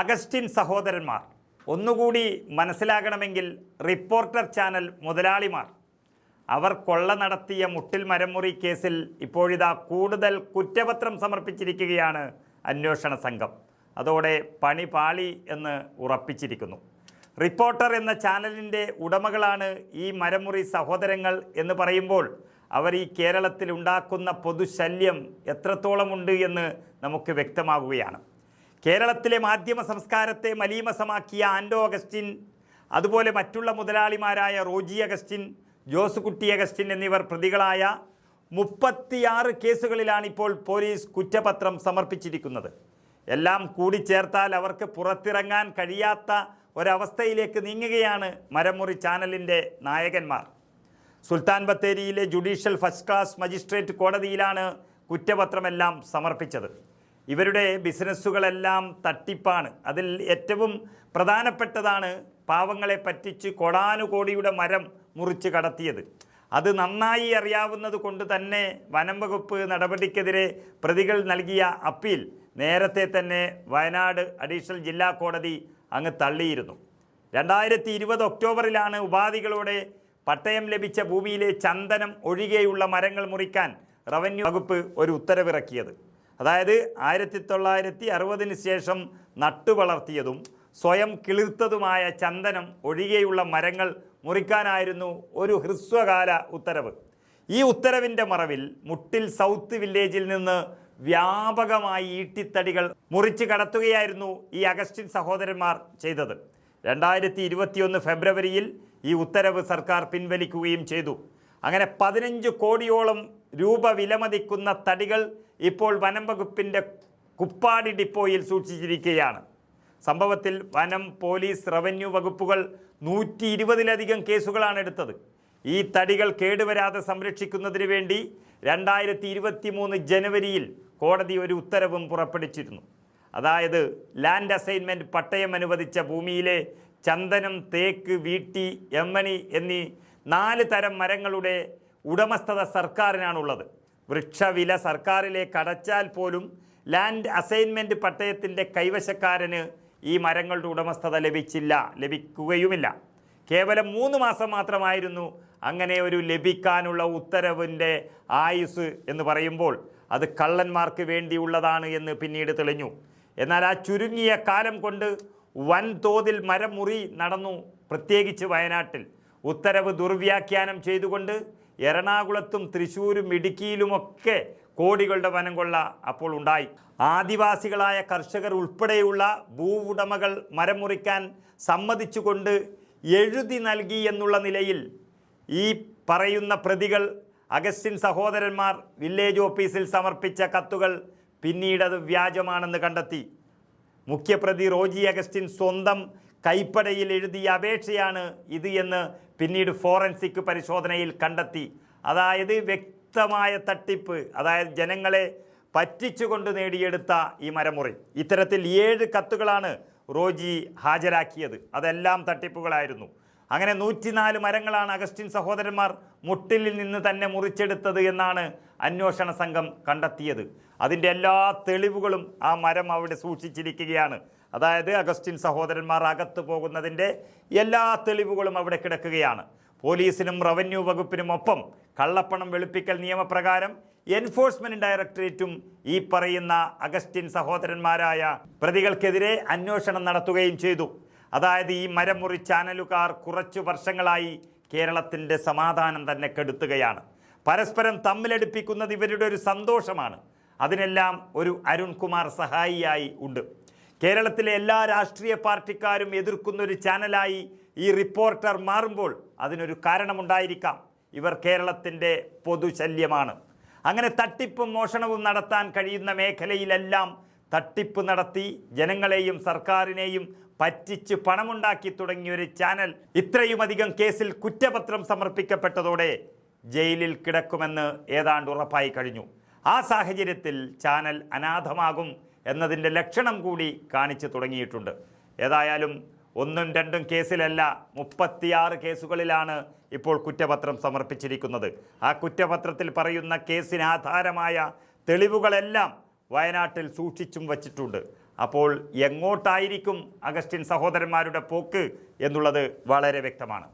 Augustine സഹോദരന്മാർ. ഒന്നുകൂടി മനസ്സിലാകണമെങ്കിൽ reporter channel മുതലാളിമാർ. അവർ കൊള്ള നടത്തിയ മുട്ടിൽ മരമുറി കേസിൽ ഇപ്പോഴിതാ കൂടുതൽ കുറ്റപത്രം സമർപ്പിച്ചിരിക്കുകയാണ് അന്വേഷണ സംഘം. അതോടെ പണി പാളി എന്ന് ഉറപ്പിച്ചിരിക്കുന്നു. റിപ്പോർട്ടർ എന്ന ചാനലിന്റെ ഉടമകളാണ് ഈ മരമുറി സഹോദരങ്ങൾ എന്ന് പറയുമ്പോൾ അവർ ഈ കേരളത്തിൽ ഉണ്ടാക്കുന്ന പൊതുശല്യം എത്രത്തോളമുണ്ട് എന്ന് നമുക്ക് വ്യക്തമാകുകയാണ് കേരളത്തിലെ മാധ്യമ സംസ്കാരത്തെ മലീമസമാക്കിയ ആൻഡോ അഗസ്റ്റിൻ അതുപോലെ മറ്റുള്ള മുതലാളിമാരായ റോജി അഗസ്റ്റിൻ ജോസ് കുട്ടി അഗസ്റ്റിൻ എന്നിവർ പ്രതികളായ മുപ്പത്തിയാറ് കേസുകളിലാണ് ഇപ്പോൾ പോലീസ് കുറ്റപത്രം സമർപ്പിച്ചിരിക്കുന്നത്. എല്ലാം കൂടിച്ചേർത്താൽ അവർക്ക് പുറത്തിറങ്ങാൻ കഴിയാത്ത ഒരവസ്ഥയിലേക്ക് നീങ്ങുകയാണ് മരമുറി ചാനലിന്റെ നായകന്മാർ. സുൽത്താൻ ബത്തേരിയിലെ ജുഡീഷ്യൽ ഫസ്റ്റ് ക്ലാസ് മജിസ്ട്രേറ്റ് കോടതിയിലാണ് കുറ്റപത്രമെല്ലാം സമർപ്പിച്ചത്. ഇവരുടെ ബിസിനസ്സുകളെല്ലാം തട്ടിപ്പാണ്. അതിൽ ഏറ്റവും പ്രധാനപ്പെട്ടതാണ് പാവങ്ങളെ പറ്റിച്ച് കൊടാനുകോടിയുടെ മരം മുറിച്ച് കടത്തിയത്. അത് നന്നായി അറിയാവുന്നത് കൊണ്ട് തന്നെ വനം വകുപ്പ് നടപടിക്കെതിരെ പ്രതികൾ നൽകിയ അപ്പീൽ നേരത്തെ തന്നെ വയനാട് അഡീഷണൽ ജില്ലാ കോടതി അങ്ങ് തള്ളിയിരുന്നു. രണ്ടായിരത്തി ഇരുപത് ഒക്ടോബറിലാണ് ഉപാധികളോടെ പട്ടയം ലഭിച്ച ഭൂമിയിലെ ചന്ദനം ഒഴികെയുള്ള മരങ്ങൾ മുറിക്കാൻ റവന്യൂ വകുപ്പ് ഒരു ഉത്തരവിറക്കിയത്. അതായത് ആയിരത്തി തൊള്ളായിരത്തി അറുപതിന് ശേഷം നട്ടുവളർത്തിയതും സ്വയം കിളിർത്തതുമായ ചന്ദനം ഒഴികെയുള്ള മരങ്ങൾ മുറിക്കാനായിരുന്നു ഒരു ഹ്രസ്വകാല ഉത്തരവ്. ഈ ഉത്തരവിന്റെ മറവിൽ മുട്ടിൽ സൗത്ത് വില്ലേജിൽ നിന്ന് വ്യാപകമായി ഈട്ടിത്തടികൾ മുറിച്ച് കടത്തുകയായിരുന്നു ഈ അഗസ്റ്റിൻ സഹോദരന്മാർ ചെയ്തത്. രണ്ടായിരത്തി ഇരുപത്തിയൊന്ന് ഫെബ്രുവരിയിൽ ഈ ഉത്തരവ് സർക്കാർ പിൻവലിക്കുകയും ചെയ്തു. അങ്ങനെ പതിനഞ്ച് കോടിയോളം രൂപ വിലമതിക്കുന്ന തടികൾ ഇപ്പോൾ വനം വകുപ്പിന്റെ കുപ്പാടി ഡിപ്പോയിൽ സൂക്ഷിച്ചിരിക്കുകയാണ്. സംഭവത്തിൽ വനം പോലീസ് റവന്യൂ വകുപ്പുകൾ നൂറ്റി ഇരുപതിലധികം കേസുകളാണ് എടുത്തത്. ഈ തടികൾ കേടുവരാതെ സംരക്ഷിക്കുന്നതിന് വേണ്ടി രണ്ടായിരത്തി ഇരുപത്തി മൂന്ന് ജനുവരിയിൽ കോടതി ഒരു ഉത്തരവും പുറപ്പെടുവിച്ചിരുന്നു. അതായത് ലാൻഡ് അസൈൻമെന്റ് പട്ടയം അനുവദിച്ച ഭൂമിയിലെ ചന്ദനം തേക്ക് വീട്ടി എമ്മണി എന്നീ നാല് തരം മരങ്ങളുടെ ഉടമസ്ഥത സർക്കാരിനാണുള്ളത്. വൃക്ഷവില സർക്കാരിലേക്ക് അടച്ചാൽ പോലും ലാൻഡ് അസൈൻമെന്റ് പട്ടയത്തിന്റെ കൈവശക്കാരന് ഈ മരങ്ങളുടെ ഉടമസ്ഥത ലഭിച്ചില്ല ലഭിക്കുകയുമില്ല. കേവലം മൂന്ന് മാസം മാത്രമായിരുന്നു അങ്ങനെ ഒരു ലഭിക്കാനുള്ള ഉത്തരവിന്റെ ആയുസ് എന്ന് പറയുമ്പോൾ അത് കള്ളന്മാർക്ക് വേണ്ടിയുള്ളതാണ് എന്ന് പിന്നീട് തെളിഞ്ഞു. എന്നാൽ ആ ചുരുങ്ങിയ കാലം കൊണ്ട് വൻതോതിൽ മരം മുറി നടന്നു പ്രത്യേകിച്ച് വയനാട്ടിൽ. ഉത്തരവ് ദുർവ്യാഖ്യാനം ചെയ്തുകൊണ്ട് എറണാകുളത്തും തൃശ്ശൂരും ഇടുക്കിയിലുമൊക്കെ കോടികളുടെ വനം കൊള്ള അപ്പോൾ ഉണ്ടായി. ആദിവാസികളായ കർഷകർ ഉൾപ്പെടെയുള്ള ഭൂവുടമകൾ മരം മുറിക്കാൻ സമ്മതിച്ചുകൊണ്ട് എഴുതി നൽകി എന്നുള്ള നിലയിൽ ഈ പറയുന്ന പ്രതികൾ അഗസ്റ്റിൻ സഹോദരന്മാർ വില്ലേജ് ഓഫീസിൽ സമർപ്പിച്ച കത്തുകൾ പിന്നീട് അത് വ്യാജമാണെന്ന് കണ്ടെത്തി. മുഖ്യപ്രതി റോജി അഗസ്റ്റിൻ സ്വന്തം കൈപ്പടയിൽ എഴുതിയ അപേക്ഷയാണ് ഇത് എന്ന് പിന്നീട് ഫോറൻസിക് പരിശോധനയിൽ കണ്ടെത്തി. അതായത് വ്യക്തമായ തട്ടിപ്പ് അതായത് ജനങ്ങളെ പറ്റിച്ചുകൊണ്ട് നേടിയെടുത്ത ഈ മരമുറി. ഇത്തരത്തിൽ ഏഴ് കത്തുകളാണ് റോജി ഹാജരാക്കിയത്. അതെല്ലാം തട്ടിപ്പുകളായിരുന്നു. അങ്ങനെ നൂറ്റിനാല് മരങ്ങളാണ് അഗസ്റ്റിൻ സഹോദരന്മാർ മുട്ടിലിൽ നിന്ന് തന്നെ മുറിച്ചെടുത്തത് എന്നാണ് അന്വേഷണ സംഘം കണ്ടെത്തിയത്. അതിന്റെ എല്ലാ തെളിവുകളും ആ മരം അവിടെ സൂക്ഷിച്ചിരിക്കുകയാണ്. അതായത് അഗസ്റ്റിൻ സഹോദരന്മാർ അകത്തു പോകുന്നതിന്റെ എല്ലാ തെളിവുകളും അവിടെ കിടക്കുകയാണ്. പോലീസിനും റവന്യൂ വകുപ്പിനും ഒപ്പം കള്ളപ്പണം വെളുപ്പിക്കൽ നിയമപ്രകാരം എൻഫോഴ്സ്മെന്റ് ഡയറക്ടറേറ്റും ഈ പറയുന്ന അഗസ്റ്റിൻ സഹോദരന്മാരായ പ്രതികൾക്കെതിരെ അന്വേഷണം നടത്തുകയും ചെയ്തു. അതായത് ഈ മരമുറി ചാനലുകാർ കുറച്ചു വർഷങ്ങളായി കേരളത്തിന്റെ സമാധാനം തന്നെ കെടുത്തുകയാണ്. പരസ്പരം തമ്മിലടുപ്പിക്കുന്നത് ഇവരുടെ ഒരു സന്തോഷമാണ്. അതിനെല്ലാം ഒരു അരുൺകുമാർ സഹായിയായി ഉണ്ട്. കേരളത്തിലെ എല്ലാ രാഷ്ട്രീയ പാർട്ടിക്കാരും എതിർക്കുന്ന ഒരു ചാനലായി ഈ റിപ്പോർട്ടർ മാറുമ്പോൾ അതിനൊരു കാരണമുണ്ടായിരിക്കാം. ഇവർ കേരളത്തിന്റെ പൊതുശല്യമാണ്. അങ്ങനെ തട്ടിപ്പും മോഷണവും നടത്താൻ കഴിയുന്ന മേഖലയിലെല്ലാം തട്ടിപ്പ് നടത്തി ജനങ്ങളെയും സർക്കാരിനെയും പറ്റിച്ച് പണമുണ്ടാക്കി തുടങ്ങിയ ഒരു ചാനൽ ഇത്രയുമധികം കേസിൽ കുറ്റപത്രം സമർപ്പിക്കപ്പെട്ടതോടെ ജയിലിൽ കിടക്കുമെന്ന് ഏതാണ്ട് ഉറപ്പായി കഴിഞ്ഞു. ആ സാഹചര്യത്തിൽ ചാനൽ അനാഥമാകും എന്നതിന്റെ ലക്ഷണം കൂടി കാണിച്ചു തുടങ്ങിയിട്ടുണ്ട്. ഏതായാലും ഒന്നും രണ്ടും കേസിലല്ല മുപ്പത്തിയാറ് കേസുകളിലാണ് ഇപ്പോൾ കുറ്റപത്രം സമർപ്പിച്ചിരിക്കുന്നത്. ആ കുറ്റപത്രത്തിൽ പറയുന്ന കേസിന് ആധാരമായ തെളിവുകളെല്ലാം വയനാട്ടിൽ സൂക്ഷിച്ചും വച്ചിട്ടുണ്ട്. അപ്പോൾ എങ്ങോട്ടായിരിക്കും അഗസ്റ്റിൻ സഹോദരന്മാരുടെ പോക്ക് എന്നുള്ളത് വളരെ വ്യക്തമാണ്.